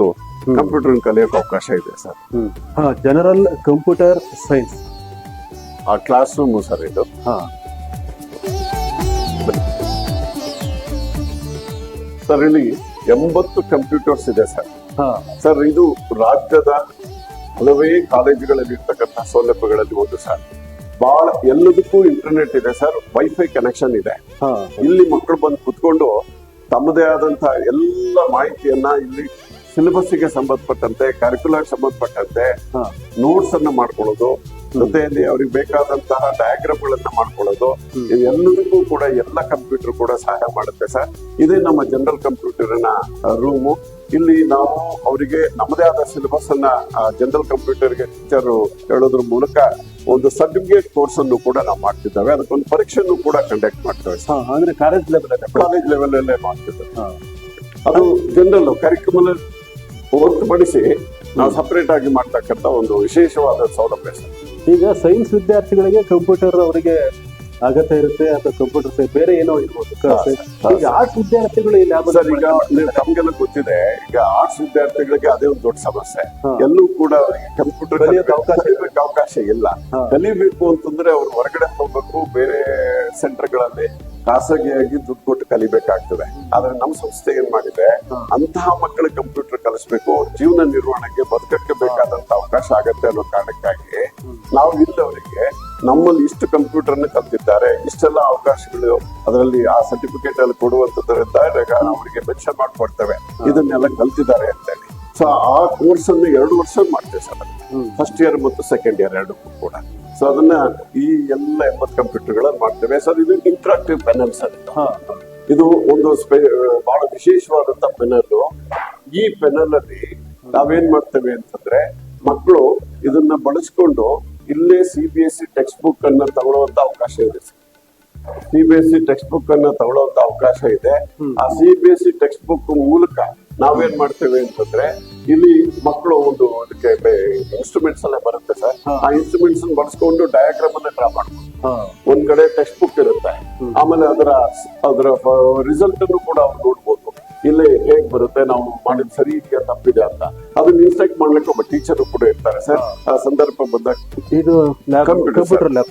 ಹೊತ್ತು ಕಂಪ್ಯೂಟರ್ ಕಲಿಯೋಕೆ ಅವಕಾಶ ಇದೆ ಸರ್. ಹಾ ಜನರಲ್ ಕಂಪ್ಯೂಟರ್ ಸೈನ್ಸ್. ಆ ಕ್ಲಾಸ್ ರೂಮ್ ಸರ್ ಇದು. ಹಾ. ಸರ್ ಇಲ್ಲಿ ಎಂಬತ್ತು ಕಂಪ್ಯೂಟರ್ಸ್ ಇದೆ ಸರ್. ಹಾ. ಸರ್ ಇದು ರಾಜ್ಯದ ಹಲವೇ ಕಾಲೇಜುಗಳಲ್ಲಿ ಇರ್ತಕ್ಕಂಥ ಸೌಲಭ್ಯಗಳಲ್ಲಿ ಒಂದು ಸರ್. ಬಹಳ ಎಲ್ಲದಕ್ಕೂ ಇಂಟರ್ನೆಟ್ ಇದೆ ಸರ್. ವೈಫೈ ಕನೆಕ್ಷನ್ ಇದೆ. ಹಾ. ಇಲ್ಲಿ ಮಕ್ಕಳು ಬಂದು ಕುತ್ಕೊಂಡು ತಮ್ಮದೇ ಆದಂತಹ ಎಲ್ಲ ಮಾಹಿತಿಯನ್ನ ಇಲ್ಲಿ ಸಿಲೆಬಸ್ಗೆ ಸಂಬಂಧಪಟ್ಟಂತೆ ಕರಿಕ್ಯುಲರ್ ಸಂಬಂಧಪಟ್ಟಂತೆ ನೋಟ್ಸ್ ಅನ್ನ ಮಾಡ್ಕೊಳ್ಳೋದು ಜೊತೆಯಲ್ಲಿ ಅವ್ರಿಗೆ ಬೇಕಾದಂತಹ ಡಯಾಗ್ರಾಮ್ ಗಳನ್ನ ಮಾಡ್ಕೊಳ್ಳೋದು ಎಲ್ಲದಕ್ಕೂ ಕೂಡ ಎಲ್ಲ ಕಂಪ್ಯೂಟರ್ ಕೂಡ ಸಹಾಯ ಮಾಡುತ್ತೆ ಸರ್. ಇದೇ ನಮ್ಮ ಜನರಲ್ ಕಂಪ್ಯೂಟರ್ನ ರೂಮು ಇಲ್ಲಿ ನಾವು ಅವರಿಗೆ ನಮ್ಮದೇ ಆದ ಸಿಲೆಬಸ್ ಅನ್ನ ಜನರಲ್ ಕಂಪ್ಯೂಟರ್ಗೆ ಟೀಚರ್ ಹೇಳೋದ್ರ ಮೂಲಕ ಒಂದು ಸರ್ಟಿಫಿಕೇಟ್ ಕೋರ್ಸ್ ಅನ್ನು ಕೂಡ ನಾವು ಮಾಡ್ತಿದ್ದೇವೆ. ಅದಕ್ಕೊಂದು ಪರೀಕ್ಷೆಯನ್ನು ಕೂಡ ಕಂಡಕ್ಟ್ ಮಾಡ್ತೇವೆ ಅಂದ್ರೆ ಕಾಲೇಜ್ ಲೆವೆಲ್ ಕಾಲೇಜ್ ಲೆವೆಲ್ ಅಲ್ಲೇ ಮಾಡ್ತಿದ್ದೇವೆ. ಅದು ಜನರಲ್ ಕರಿಕ್ಯುಮಲ್ ಹೊರತುಪಡಿಸಿ ನಾವು ಸಪರೇಟ್ ಆಗಿ ಮಾಡ್ತಕ್ಕಂಥ ಒಂದು ವಿಶೇಷವಾದ ಸೌಲಭ್ಯ ಸರ್. ಈಗ ಸೈನ್ಸ್ ವಿದ್ಯಾರ್ಥಿಗಳಿಗೆ ಕಂಪ್ಯೂಟರ್ ಅವರಿಗೆ ಅಗತ್ಯ ಇರುತ್ತೆ ಅಥವಾ ಕಂಪ್ಯೂಟರ್ ಬೇರೆ ಏನೋ ಇರ್ಬೋದು. ಈಗ ಆರ್ಟ್ಸ್ ವಿದ್ಯಾರ್ಥಿಗಳು ಇಲ್ಲಿ ಲ್ಯಾಬ್ ಸರ್ ಈಗ ತಮ್ಗೆಲ್ಲ ಗೊತ್ತಿದೆ ಈಗ ಆರ್ಟ್ಸ್ ವಿದ್ಯಾರ್ಥಿಗಳಿಗೆ ಅದೇ ಒಂದು ದೊಡ್ಡ ಸಮಸ್ಯೆ. ಎಲ್ಲೂ ಕೂಡ ಅವರಿಗೆ ಕಂಪ್ಯೂಟರ್ ಅವಕಾಶ ಅವಕಾಶ ಇಲ್ಲ. ಕಲಿಬೇಕು ಅಂತಂದ್ರೆ ಅವ್ರು ಹೊರಗಡೆ ಹೋಗ್ಬೇಕು ಬೇರೆ ಸೆಂಟರ್ಗಳಲ್ಲಿ ಖಾಸಗಿಯಾಗಿ ದುಡ್ಡು ಕೊಟ್ಟು ಕಲಿಬೇಕಾಗ್ತದೆ. ಆದ್ರೆ ನಮ್ಮ ಸಂಸ್ಥೆ ಏನ್ ಮಾಡಿದೆ? ಅಂತಹ ಮಕ್ಕಳ ಕಂಪ್ಯೂಟರ್ ಕಲಿಸ್ಬೇಕು. ಜೀವನ ನಿರ್ವಹಣೆಗೆ ಬದುಕಕ್ಕೆ ಬೇಕಾದಂತ ಅವಕಾಶ ಆಗತ್ತೆ ಅನ್ನೋ ಕಾರಣಕ್ಕಾಗಿ ನಾವು ಇಲ್ಲವರಿಗೆ ನಮ್ಮಲ್ಲಿ ಇಷ್ಟು ಕಂಪ್ಯೂಟರ್ ಕಲ್ತಿದ್ದಾರೆ. ಇಷ್ಟೆಲ್ಲ ಅವಕಾಶಗಳು ಅದರಲ್ಲಿ ಆ ಸರ್ಟಿಫಿಕೇಟ್ ಅಲ್ಲಿ ಕೊಡುವಂತದ್ರಿಂದ ಅವರಿಗೆ ಮೆನ್ಷನ್ ಮಾಡ್ಕೊಡ್ತೇವೆ. ಇದನ್ನೆಲ್ಲ ಕಲ್ತಿದ್ದಾರೆ ಅಂತೇಳಿ. ಸೊ ಆ ಕೋರ್ಸ್ ಅನ್ನು ಎರಡು ವರ್ಷ ಮಾಡ್ತೇವೆ ಸರ್. ಫಸ್ಟ್ ಇಯರ್ ಮತ್ತು ಸೆಕೆಂಡ್ ಇಯರ್ ಎರಡಕ್ಕೂ ಕೂಡ. ಸೊ ಅದನ್ನ ಈ ಎಲ್ಲ ಎಂಬತ್ತು ಕಂಪ್ಯೂಟರ್ಗಳಲ್ಲಿ ಮಾಡ್ತೇವೆ. ಸರ್ ಇದು ಇಂಟ್ರಾಕ್ಟಿವ್ ಪೆನಲ್ಸ್. ಹಾ. ಇದು ಒಂದು ಸ್ಪೆ ಬಹಳ ವಿಶೇಷವಾದಂತ ಪೆನಲ್ ಈ ಪೆನಲ್ ಅಲ್ಲಿ ನಾವೇನ್ ಮಾಡ್ತೇವೆ ಅಂತಂದ್ರೆ ಮಕ್ಕಳು ಇದನ್ನ ಬಳಸ್ಕೊಂಡು ಇಲ್ಲೇ C B S C text book ಅನ್ನ ತಗೊಳ್ಳುವಂತ ಅವಕಾಶ ಇದೆ C B S C text book ಅನ್ನ ತಗೊಳ್ಳುವಂತ ಅವಕಾಶ ಇದೆ. ಆ C B S C text book ಮೂಲಕ ನಾವೇನ್ ಮಾಡ್ತೇವೆ ಅಂತಂದ್ರೆ ಇಲ್ಲಿ ಮಕ್ಕಳು ಒಂದು ಅದಕ್ಕೆ ಇನ್ಸ್ಟ್ರೂಮೆಂಟ್ಸ್ ಎಲ್ಲ. ಆ ಇನ್ಸ್ಟ್ರೂಮೆಂಟ್ಸ್ ಬಳಸ್ಕೊಂಡು ಡಯಾಗ್ರಾಮ್ ಅನ್ನ ಡ್ರಾ ಮಾಡ್ಬೋದು. ಒಂದ್ ಕಡೆ ಟೆಕ್ಸ್ಟ್ ಬುಕ್ ಇರುತ್ತೆ ಆಮೇಲೆ ಅದರ ಅದರ ರಿಸಲ್ಟ್ ಅನ್ನು ಕೂಡ ಅವ್ರು ನೋಡ್ಬೋದು. ಇಲ್ಲಿ ಹೇಗ್ ಬರುತ್ತೆ ನಾವು ಮಾಡಿದ ಸರಿ ಇದೆಯಾ ತಪ್ಪಿದೆ ಅಂತ. ಅದನ್ನ ಇನ್ಸ್ಟ್ರಕ್ಟ್ ಮಾಡ್ಲಿಕ್ಕೆ ಒಬ್ಬ ಟೀಚರ್ ಕೂಡ ಇರ್ತಾರೆ. ಸರ್ ಆ ಸಂದರ್ಭ ಬಂದಾಗ ಇದು ಕಂಪ್ಯೂಟರ್ ಲ್ಯಾಬ್